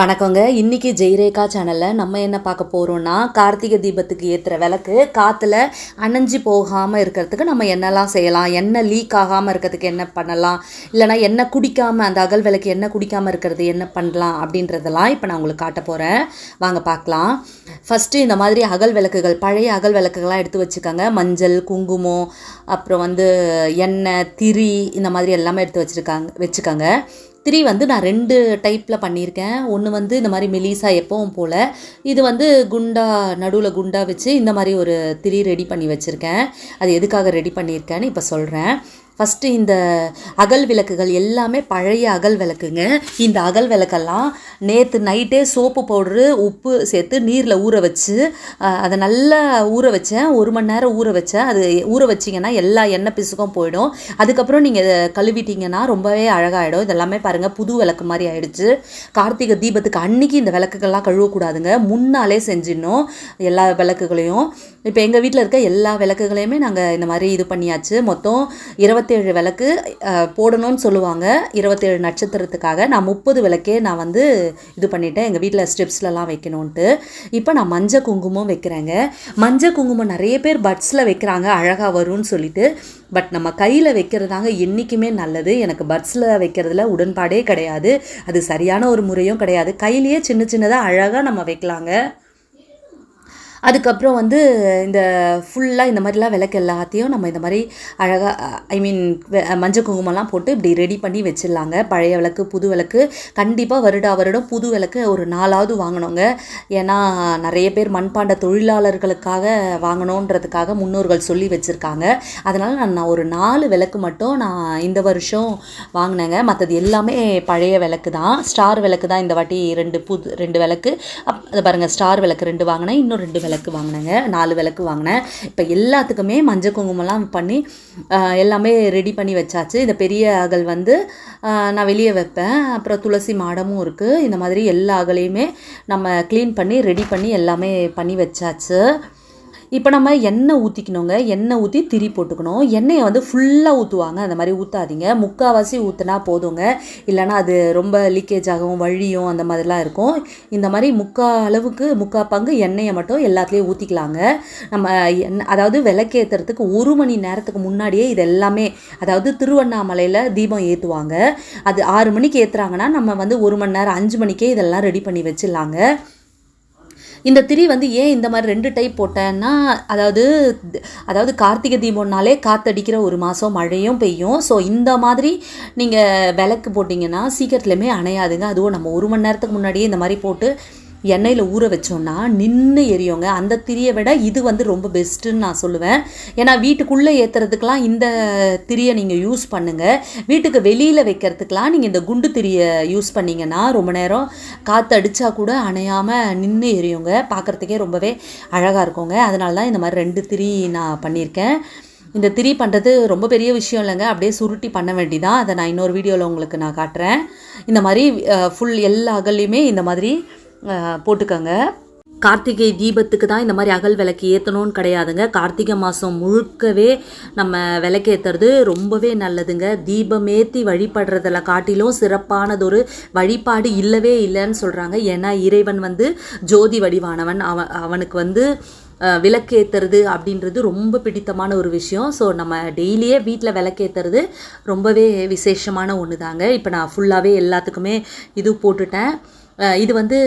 வணக்கங்க. இன்னைக்கு ஜெய்ரேகா சேனலில் நம்ம என்ன பார்க்க போகிறோம்னா கார்த்திகை தீபத்துக்கு ஏற்றுற விளக்கு காற்றுல அணைஞ்சு போகாமல் இருக்கிறதுக்கு நம்ம என்னெல்லாம் செய்யலாம்? எண்ணெய் லீக் ஆகாமல் இருக்கிறதுக்கு என்ன பண்ணலாம்? இல்லைனா எண்ணெய் குடிக்காமல் அந்த அகல் விளக்கு எண்ணெய் குடிக்காமல் இருக்கிறது என்ன பண்ணலாம் அப்படின்றதெல்லாம் இப்போ நான் உங்களுக்கு காட்ட போகிறேன் வாங்க பார்க்கலாம். ஃபஸ்ட்டு இந்த மாதிரி அகல் விளக்குகள் பழைய அகல் விளக்குகள்லாம் எடுத்து வச்சுக்கோங்க மஞ்சள் குங்குமம் அப்புறம் வந்து எண்ணெய் திரி இந்த மாதிரி எல்லாமே எடுத்து வச்சுருக்காங்க வச்சுக்கோங்க திரி வந்து நான் ரெண்டு டைப்பில் பண்ணியிருக்கேன். ஒன்று வந்து இந்த மாதிரி மெலிசா எப்பவும் போல். இது வந்து குண்டா நடுவில் குண்டா வச்சு இந்த மாதிரி ஒரு திரி ரெடி பண்ணி வச்சுருக்கேன். அது எதுக்காக ரெடி பண்ணியிருக்கேன்னு இப்போ சொல்கிறேன் ஃபஸ்ட்டு இந்த அகல் விளக்குகள் எல்லாமே பழைய அகல் விளக்குங்க. இந்த அகல் விளக்கெல்லாம் நேற்று நைட்டே சோப்பு பவுடரு உப்பு சேர்த்து நீரில் ஊற வச்சு அதை நல்லா ஊற வச்சேன். ஒரு மணி நேரம் ஊற வச்சேன். அது ஊற வச்சிங்கன்னா எல்லா எண்ணெய் பிசுக்கும் போயிடும். அதுக்கப்புறம் நீங்கள் கழுவிட்டீங்கன்னா ரொம்பவே அழகாகிடும் இதெல்லாமே பாருங்கள் புது விளக்கு மாதிரி ஆயிடுச்சு. கார்த்திகை தீபத்துக்கு அன்னைக்கு இந்த விளக்குகள்லாம் கழுவக்கூடாதுங்க. முன்னாலே செஞ்சிடணும் எல்லா விளக்குகளையும். இப்போ எங்கள் வீட்டில் இருக்க எல்லா விளக்குகளையுமே நாங்கள் இந்த மாதிரி இது பண்ணியாச்சு. மொத்தம் இருபத்தேழு விளக்கு போடணும்னு சொல்லுவாங்க. இருபத்தேழு நட்சத்திரத்துக்காக நான் முப்பது விளக்கே நான் வந்து இது பண்ணிட்டேன். எங்கள் வீட்டில் ஸ்டெப்ஸ்லலாம் வைக்கணுன்ட்டு இப்போ நான் மஞ்சள் குங்குமம் வைக்கிறேங்க. மஞ்சள் குங்குமம் நிறைய பேர் பட்ஸில் வைக்கிறாங்க அழகாக வரும்னு சொல்லிட்டு. பட் நம்ம கையில் வைக்கிறதாங்க என்றைக்குமே நல்லது. எனக்கு பட்ஸில் வைக்கிறதுல உடன்பாடே கிடையாது. அது சரியான ஒரு முறையும் கிடையாது. கையிலேயே சின்ன சின்னதாக அழகாக நம்ம வைக்கலாங்க. அதுக்கப்புறம் வந்து இந்த ஃபுல்லாக இந்த மாதிரிலாம் விளக்கு எல்லாத்தையும் நம்ம இந்த மாதிரி அழகாக ஐ மீன் மஞ்சள் குங்குமம்லாம் போட்டு இப்படி ரெடி பண்ணி வச்சிடலாங்க. பழைய விளக்கு புது விளக்கு. கண்டிப்பாக வருடா வருடம் புது விளக்கு ஒரு நாலாவது வாங்கணுங்க. ஏன்னா நிறைய பேர் மண்பாண்ட தொழிலாளர்களுக்காக வாங்கணுன்றதுக்காக முன்னோர்கள் சொல்லி வச்சுருக்காங்க. அதனால் நான் நான் ஒரு நாலு விளக்கு மட்டும் நான் இந்த வருஷம் வாங்கினேங்க. மற்றது எல்லாமே பழைய விளக்கு தான். ஸ்டார் விளக்கு தான் இந்த வாட்டி ரெண்டு புது ரெண்டு விளக்கு. அப் அது பாருங்கள் ஸ்டார் விளக்கு ரெண்டு வாங்கினேன். இன்னும் ரெண்டு விளக்கு விளக்கு வாங்கினேங்க நாலு விளக்கு வாங்கினேன். இப்போ எல்லாத்துக்குமே மஞ்சள் குங்குமம்லாம் பண்ணி எல்லாமே ரெடி பண்ணி வச்சாச்சு. இந்த பெரிய அகல் வந்து நான் வெளியே வைப்பேன். அப்புறம் துளசி மாடமும் இருக்குது இந்த மாதிரி எல்லா அகலையுமே நம்ம க்ளீன் பண்ணி ரெடி பண்ணி எல்லாமே பண்ணி வச்சாச்சு. இப்போ நம்ம எண்ணெய் ஊற்றிக்கணுங்க எண்ணெய் ஊற்றி திரி போட்டுக்கணும். எண்ணெயை வந்து ஃபுல்லாக ஊற்றுவாங்க அந்த மாதிரி ஊற்றாதீங்க முக்கால்வாசி ஊற்றுனா போதுங்க. இல்லைன்னா அது ரொம்ப லீக்கேஜ் ஆகும் வழியும் அந்த மாதிரிலாம் இருக்கும். இந்த மாதிரி முக்கா அளவுக்கு முக்கா பங்கு எண்ணெயை மட்டும் எல்லாத்துலேயும் ஊற்றிக்கலாங்க நம்ம எண்ணெய் அதாவது விளக்கேற்றுறதுக்கு ஒரு மணி நேரத்துக்கு முன்னாடியே இது எல்லாமே அதாவது திருவண்ணாமலையில் தீபம் ஏற்றுவாங்க அது ஆறு மணிக்கு ஏற்றுறாங்கன்னா நம்ம வந்து ஒரு மணி நேரம் அஞ்சு மணிக்கே இதெல்லாம் ரெடி பண்ணி வச்சிடலாங்க. இந்த திரி வந்து ஏன் இந்த மாதிரி ரெண்டு டைப் போட்டேன்னா அதாவது அதாவது கார்த்திகை தீபம்னாலே காத்தடிக்கிற ஒரு மாதம் மழையும் பெய்யும். ஸோ இந்த மாதிரி நீங்கள் விளக்கு போட்டிங்கன்னா சீக்கிரத்துலையுமே அணையாதுங்க. அதுவும் நம்ம ஒரு மணி நேரத்துக்கு முன்னாடியே இந்த மாதிரி போட்டு எண்ணெயில் ஊற வச்சோம்னா நின்று எரியுங்க. அந்த திரியை விட இது வந்து ரொம்ப பெஸ்ட்டுன்னு நான் சொல்லுவேன். ஏன்னா வீட்டுக்குள்ளே ஏற்றுறதுக்கெலாம் இந்த திரியை நீங்கள் யூஸ் பண்ணுங்கள் வீட்டுக்கு வெளியில் வைக்கிறதுக்கெலாம் நீங்கள் இந்த குண்டு திரியை யூஸ் பண்ணிங்கன்னா ரொம்ப நேரம் காற்று அடித்தா கூட அணையாமல் நின்று எரியுங்க. பார்க்குறதுக்கே ரொம்பவே அழகாக இருக்குங்க. அதனால தான் இந்த மாதிரி ரெண்டு திரி நான் பண்ணியிருக்கேன். இந்த திரி பண்ணுறது ரொம்ப பெரிய விஷயம் இல்லைங்க. அப்படியே சுருட்டி பண்ண வேண்டிதான். அதை நான் இன்னொரு வீடியோவில் உங்களுக்கு நான் காட்டுறேன். இந்த மாதிரி ஃபுல் எல்லா அகல்லையுமே இந்த மாதிரி போட்டுக்கோங்க. கார்த்திகை தீபத்துக்கு தான் இந்த மாதிரி அகல் விளக்கு ஏற்றணும்னு கிடையாதுங்க. கார்த்திகை மாதம் முழுக்கவே நம்ம விளக்கேற்றுறது ரொம்பவே நல்லதுங்க. தீபமேத்தி வழிபடுறதில் காட்டிலும் சிறப்பானதொரு வழிபாடு இல்லவே இல்லைன்னு சொல்கிறாங்க ஏன்னா இறைவன் வந்து ஜோதி வடிவானவன். அவன் அவனுக்கு வந்து விளக்கேற்றுறது அப்படின்றது ரொம்ப பிடித்தமான ஒரு விஷயம். ஸோ நம்ம டெய்லியே வீட்டில் விளக்கேத்துறது ரொம்பவே விசேஷமான ஒன்று தாங்க இப்போ நான் ஃபுல்லாகவே எல்லாத்துக்குமே இது போட்டுட்டேன். இது வந்து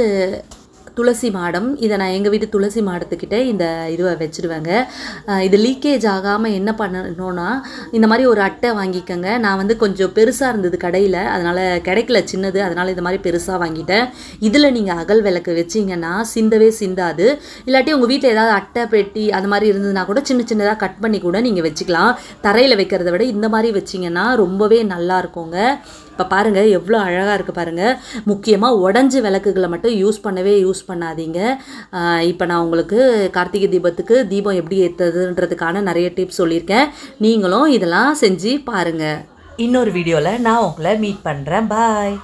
துளசி மாடம். இதை நான் எங்கள் வீட்டு துளசி மாடத்துக்கிட்ட இந்த இதுவை வச்சுடுவேங்க இது லீக்கேஜ் ஆகாமல் என்ன பண்ணணும்னா இந்த மாதிரி ஒரு அட்டை வாங்கிக்கோங்க. நான் வந்து கொஞ்சம் பெருசாக இருந்தது கடையில். அதனால் கிடைக்கல சின்னது. அதனால் இந்த மாதிரி பெருசாக வாங்கிட்டேன். இதில் நீங்கள் அகல் விளக்கு வச்சிங்கன்னா சிந்தவே சிந்தாது. இல்லாட்டி உங்கள் வீட்டில் ஏதாவது அட்டை பெட்டி அது மாதிரி இருந்ததுன்னா கூட சின்ன சின்னதாக கட் பண்ணி கூட நீங்கள் வச்சுக்கலாம். தரையில் வைக்கிறத விட இந்த மாதிரி வச்சிங்கன்னா ரொம்பவே நல்லா இருக்குங்க. இப்போ பாருங்கள் எவ்வளோ அழகாக இருக்குது பாருங்கள் முக்கியமாக உடஞ்ச விளக்குகளை மட்டும் யூஸ் பண்ணவே யூஸ் பண்ணாதீங்க. இப்போ நான் உங்களுக்கு கார்த்திகை தீபத்துக்கு தீபம் எப்படி ஏற்றுறதுன்றதுக்கான நிறைய டிப்ஸ் சொல்லியிருக்கேன். நீங்களும் இதெல்லாம் செஞ்சு பாருங்கள் இன்னொரு வீடியோவில் நான் உங்களை மீட் பண்ணுறேன் பாய்